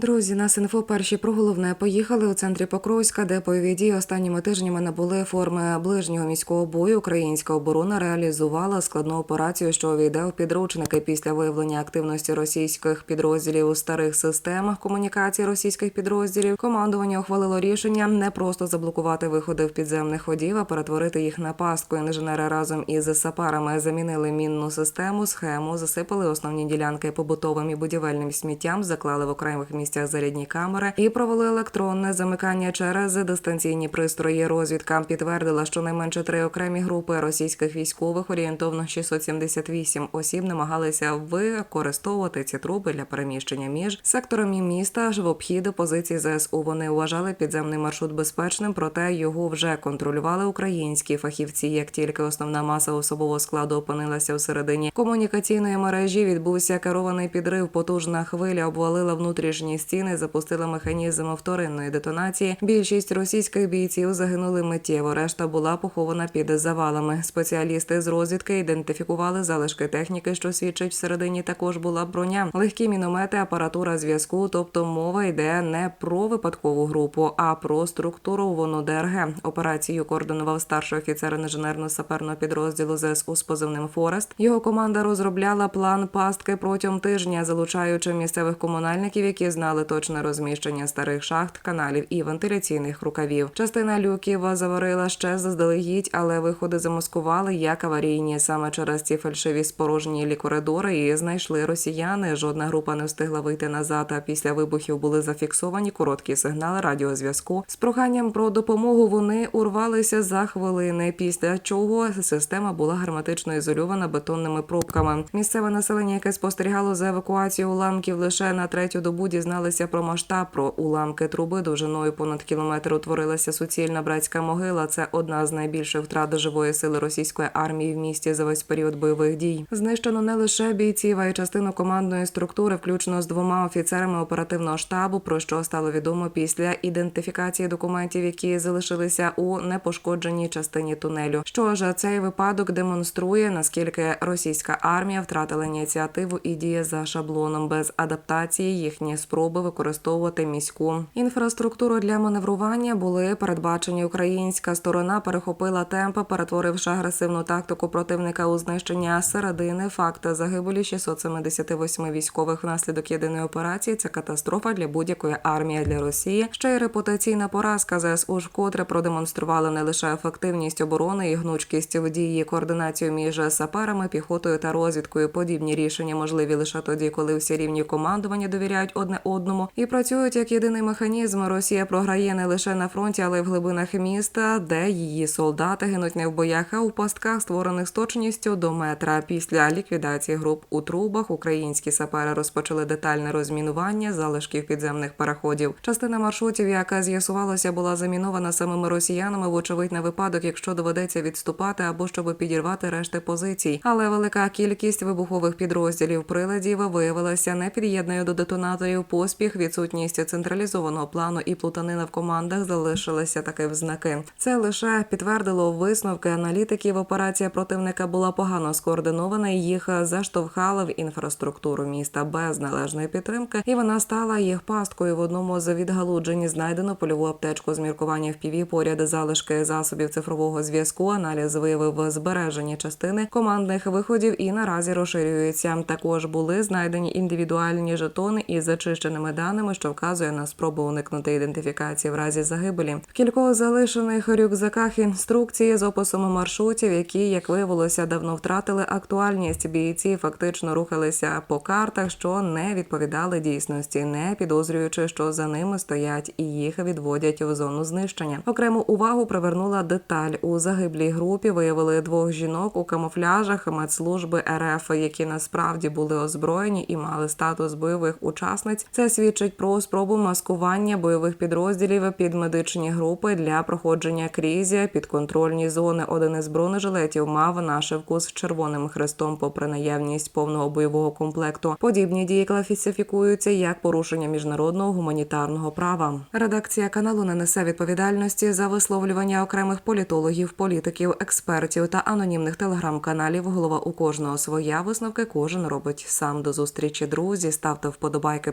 Друзі, нас інфо перші про головне поїхали у центрі Покровська, де бойові дії останніми тижнями набули форми ближнього міського бою. Українська оборона реалізувала складну операцію, що увійде у підручники після виявлення активності російських підрозділів у старих системах комунікації російських підрозділів. Командування ухвалило рішення не просто заблокувати виходи в підземних ходів, а перетворити їх на пастку. Інженери разом із сапарами замінили мінну систему, схему, засипали основні ділянки побутовим і будівельним сміттям, заклали в окремих місцях зарядні камери і провели електронне замикання через дистанційні пристрої. Розвідка підтвердила, що найменше три окремі групи російських військових орієнтовно 678 осіб намагалися використовувати ці труби для переміщення між секторами міста аж в обхід позицій ЗСУ. Вони вважали підземний маршрут безпечним, проте його вже контролювали українські фахівці. Як тільки основна маса особового складу опинилася всередині комунікаційної мережі, відбувся керований підрив. Потужна хвиля обвалила внутрішні стіни, запустила механізм вторинної детонації. Більшість російських бійців загинули миттєво. Решта була похована під завалами. Спеціалісти з розвідки ідентифікували залишки техніки, що свідчить всередині. Також була броня, легкі міномети, апаратура зв'язку. Тобто мова йде не про випадкову групу, а про структуровану ДРГ. Операцію координував старший офіцер інженерно-саперного підрозділу ЗСУ з позивним Форест. Його команда розробляла план пастки протягом тижня, залучаючи місцевих комунальників, які знали точне розміщення старих шахт, каналів і вентиляційних рукавів. Частина люків заварила ще заздалегідь, але виходи замаскували як аварійні. Саме через ці фальшиві спорожні коридори і знайшли росіяни. Жодна група не встигла вийти назад. А після вибухів були зафіксовані короткі сигнали радіозв'язку. З проханням про допомогу вони урвалися за хвилини. Після чого система була герметично ізольована бетонними пробками. Місцеве населення, яке спостерігало за евакуацією уламків, лише на третю добу дізналися про масштаб про уламки труби. Довжиною понад кілометр утворилася суцільна братська могила. Це одна з найбільших втрат живої сили російської армії в місті за весь період бойових дій. Знищено не лише бійців, а й частину командної структури, включно з двома офіцерами оперативного штабу, про що стало відомо після ідентифікації документів, які залишилися у непошкодженій частині тунелю. Що ж, цей випадок демонструє наскільки російська армія втратила ініціативу і діє за шаблоном без адаптації. Їхні спроби використовувати міську інфраструктуру для маневрування були передбачені. Українська сторона перехопила темп, перетворивши агресивну тактику противника у знищення середини. Факт загибелі 678 військових внаслідок єдиної операції. Це катастрофа для будь-якої армії для Росії. Ще й репутаційна поразка ЗСУ ж вкотре продемонстрували не лише ефективність оборони і гнучкість в дії, координацію між саперами, піхотою та розвідкою. Подібні рішення можливі лише тоді, коли всі рівні командування довіряють одне одному і працюють як єдиний механізм. Росія програє не лише на фронті, але й в глибинах міста, де її солдати гинуть не в боях, а у пастках, створених з точністю до метра. Після ліквідації груп у трубах українські сапери розпочали детальне розмінування залишків підземних переходів. Частина маршрутів, яка з'ясувалася, була замінована самими росіянами, вочевидь на випадок, якщо доведеться відступати або щоб підірвати решти позицій. Але велика кількість вибухових підрозділів приладів виявилася непід'єдною до детонаторів. Поспіх, відсутність централізованого плану і плутанина в командах залишилися таки в знаки. Це лише підтвердило висновки аналітиків. Операція противника була погано скоординована. і Їх заштовхали в інфраструктуру міста без належної підтримки, і вона стала їх пасткою. В одному з відгалуджень знайдено польову аптечку з міркування в піві поряд залишки засобів цифрового зв'язку. Аналіз виявив збережені частини командних виходів і наразі розширюється. Також були знайдені індивідуальні жетони із зачищеними даними, що вказує на спробу уникнути ідентифікації в разі загибелі. В кількох залишених рюкзаках інструкції з описом маршрутів, які, як виявилося, давно втратили актуальність. Бійці фактично рухалися по картах, що не відповідали дійсності, не підозрюючи, що за ними стоять і їх відводять в зону знищення. Окрему увагу привернула деталь у загиблій групі. Виявили двох жінок у камуфляжах медслужби РФ, які насправді були озброєні і мали статус бойових учасниць. Це свідчить про спробу маскування бойових підрозділів під медичні групи для проходження крізь підконтрольні зони. Один із бронежилетів мав нашивку з червоним хрестом, попри наявність повного бойового комплекту. Подібні дії класифікуються як порушення міжнародного гуманітарного права. Редакція каналу не несе відповідальності за висловлювання окремих політологів, політиків, експертів та анонімних телеграм-каналів. Голова у кожного своя висновки кожен робить сам до зустрічі. Друзі, ставте вподобайки,